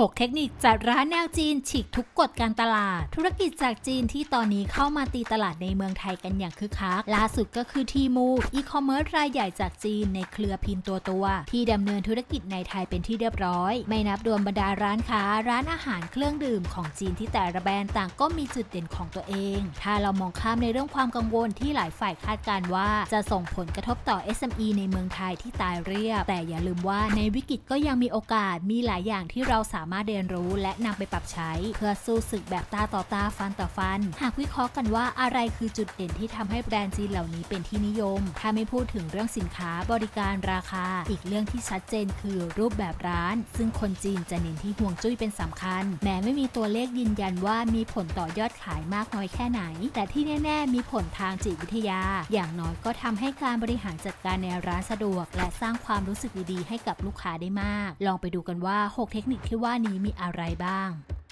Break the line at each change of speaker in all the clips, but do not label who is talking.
6 เทคนิคจัดร้านแนวจีนฉีกทุกกฎการตลาด ธุรกิจจากจีนที่ตอนนี้เข้ามาตีตลาดในเมืองไทยกันอย่างคึกคักล่าสุดก็คือทีมูอีคอมเมิร์ซรายใหญ่จากจีนในเครือพิมพ์ตัวตัวที่ดำเนินธุรกิจในไทยเป็นที่เรียบร้อย ไม่นับรวมบรรดาร้านค้า ร้านอาหารเครื่องดื่มของจีนที่แต่ละแบรนด์ต่างก็มีจุดเด่นของตัวเอง ถ้าเรามองข้ามในเรื่องความกังวลที่หลายฝ่ายคาดการว่า จะส่งผลกระทบต่อ SME ในเมืองไทยที่ตายเรียบแต่อย่าลืมว่าในวิกฤตก็ยังมีโอกาสมีหลายอย่างที่เราสาามารถเรียนรู้และนำไปปรับใช้ เพื่อสู้ศึกแบบตาต่อตาฟันต่อฟัน หากวิเคราะห์กันว่าอะไรคือจุดเด่นที่ทำให้แบรนด์จีนเหล่านี้เป็นที่นิยม ถ้าไม่พูดถึงเรื่องสินค้าบริการราคา อีกเรื่องที่ชัดเจนคือรูปแบบร้าน ซึ่งคนจีนจะเน้นที่ห่วงจุ้ยเป็นสำคัญ แม้ไม่มีตัวเลขยืนยันว่ามีผลต่อยอดขายมากน้อยแค่ไหน แต่ที่แน่ ๆ มีผลทางจิตวิทยา อย่างน้อยก็ทำให้การบริหารจัดการในร้านสะดวก และสร้างความรู้สึกดีๆให้กับลูกค้าได้มาก ลองไปดูกันว่า 6 เทคนิคที่ว่าานี้มีอะไรบ้าง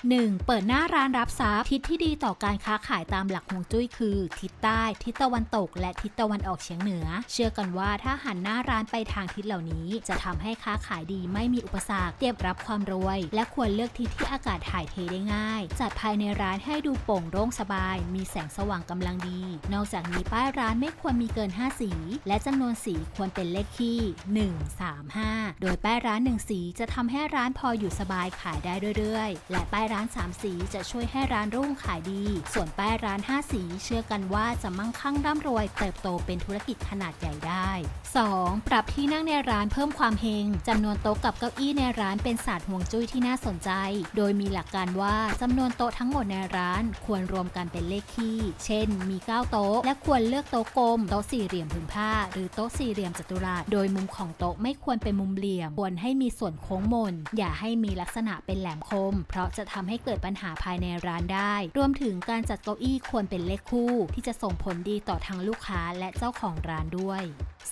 1. เปิดหน้าร้านรับทรัพย์ทิศที่ดีต่อการค้าขายตามหลักฮวงจุ้ยคือ ทิศใต้ ทิศตะวันตก และทิศตะวันออกเฉียงเหนือ เชื่อกันว่าถ้าหันหน้าร้านไปทางทิศเหล่านี้ จะทำให้ค้าขายดีไม่มีอุปสรรคเตรียมรับความรวย และควรเลือกทิศที่อากาศถ่ายเทได้ง่าย จัดภายในร้านให้ดูโปร่งโล่งสบาย มีแสงสว่างกำลังดี นอกจากนี้ป้ายร้านไม่ควรมีเกิน 5 สี และจำนวนสีควรเป็นเลขคี่1 3 5 โดยป้ายร้าน 1 สีจะทำให้ร้านพออยู่สบายขายได้เรื่อยๆ และป้ายร้าน 3 สีจะช่วยให้ร้านรุ่งขายดี ส่วนป้ายร้าน 5 สี เชื่อกันว่าจะมั่งคั่งร่ำรวย เติบโตเป็นธุรกิจขนาดใหญ่ได้ 2. ปรับที่นั่งในร้านเพิ่มความเฮงจำนวนโต๊ะกับเก้าอี้ในร้านเป็นศาสตร์ห่วงจุ้ยที่น่าสนใจ โดยมีหลักการว่าจำนวนโต๊ะทั้งหมดในร้าน ควรรวมกันเป็นเลขคี่ เช่น มี 9 โต๊ะ และควรเลือกโต๊ะกลม โต๊ะสี่เหลี่ยมผืนผ้า หรือโต๊ะสี่เหลี่ยมจัตุรัส โดยมุมของโต๊ะไม่ควรเป็นมุมเหลี่ยม ควรให้มีส่วนโค้งมน อย่าให้มีลักษณะเป็นแหลมคม เพราะจะทำให้เกิดปัญหาภายในร้านได้ รวมถึงการจัดเก้าอี้ควรเป็นเลขคู่ ที่จะส่งผลดีต่อทั้งลูกค้าและเจ้าของร้านด้วย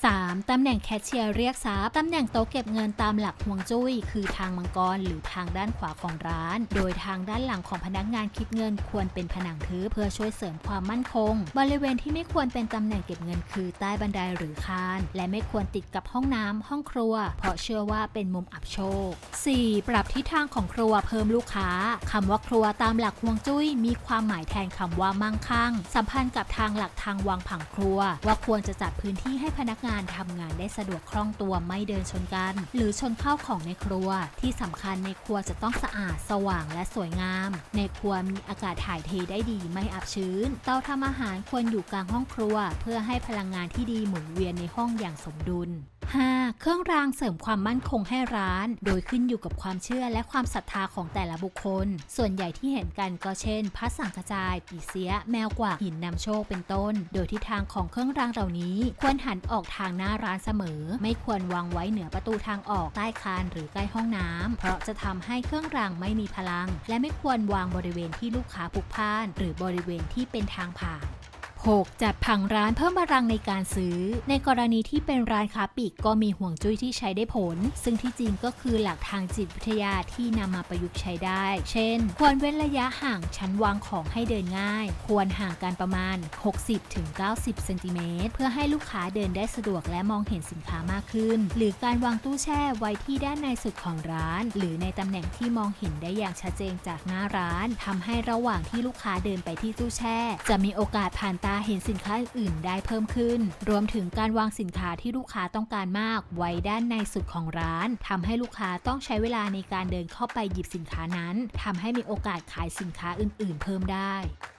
3. ตำแหน่งแคชเชียร์เรียกทรัพย์ตำแหน่งโต๊ะเก็บเงินตามหลักฮวงจุ้ย คือทางมังกรหรือทางด้านขวาของร้าน โดยทางด้านหลังของพนักงานคิดเงินควรเป็นผนังทึบเพื่อช่วยเสริมความมั่นคง บริเวณที่ไม่ควรเป็นตำแหน่งเก็บเงินคือใต้บันไดหรือคาน และไม่ควรติดกับห้องน้ำห้องครัว เพราะเชื่อว่าเป็นมุมอับโชค 4. ปรับทิศทางของครัวเพิ่มลูกค้าคำว่าครัวตามหลักฮวงจุ้ย มีความหมายแทนคำว่ามั่งคั่ง สัมพันธ์กับทางหลักทางวางผังครัว ว่าควรจะจัดพื้นที่ให้พนักงานทำงานได้สะดวกคล่องตัวไม่เดินชนกัน หรือชนเข้าวของในครัว ที่สำคัญในครัวจะต้องสะอาดสว่างและสวยงาม ในครัวมีอากาศถ่ายเทได้ดีไม่อับชื้น เตาทำอาหารควรอยู่กลางห้องครัว เพื่อให้พลังงานที่ดีหมุนเวียนในห้องอย่างสมดุล 5. เครื่องรางเสริมความมั่นคงให้ร้าน โดยขึ้นอยู่กับความเชื่อและความศรัทธาของแต่ละบุคคล ส่วนใหญ่ที่เห็นกันก็เช่นพระสังฆจายปีเสีย แมวกว่าหินนำโชคเป็นต้น โดยทิศทางของเครื่องรางเหล่านี้ ควรหันออกทางหน้าร้านเสมอ ไม่ควรวางไว้เหนือประตูทางออกใต้คานหรือใกล้ห้องน้ำเพราะจะทำให้เครื่องรางไม่มีพลัง และไม่ควรวางบริเวณที่ลูกค้าพลุกพล่าน หรือบริเวณที่เป็นทางผ่าน 6. จัดผังร้านเพิ่มพลังในการซื้อ ในกรณีที่เป็นร้านค้าปลีกก็มีห่วงจุ้ยที่ใช้ได้ผล ซึ่งที่จริงก็คือหลักทางจิตวิทยาที่นำมาประยุกต์ใช้ได้ เช่น ควรเว้นระยะห่างชั้นวางของให้เดินง่าย ควรห่างกันประมาณ 60-90เซนติเมตรเพื่อให้ลูกค้าเดินได้สะดวกและมองเห็นสินค้ามากขึ้น หรือการวางตู้แช่ไว้ที่ด้านในสุดของร้าน หรือในตำแหน่งที่มองเห็นได้อย่างชัดเจนจากหน้าร้านทำให้ระหว่างที่ลูกค้าเดินไปที่ตู้แช่ จะมีโอกาสผ่านตาเห็นสินค้าอื่นได้เพิ่มขึ้น รวมถึงการวางสินค้าที่ลูกค้าต้องการมาก ไว้ด้านในสุดของร้านทำให้ลูกค้าต้องใช้เวลาในการเดินเข้าไปหยิบสินค้านั้นทำให้มีโอกาสขายสินค้าอื่น ๆ เพิ่มได้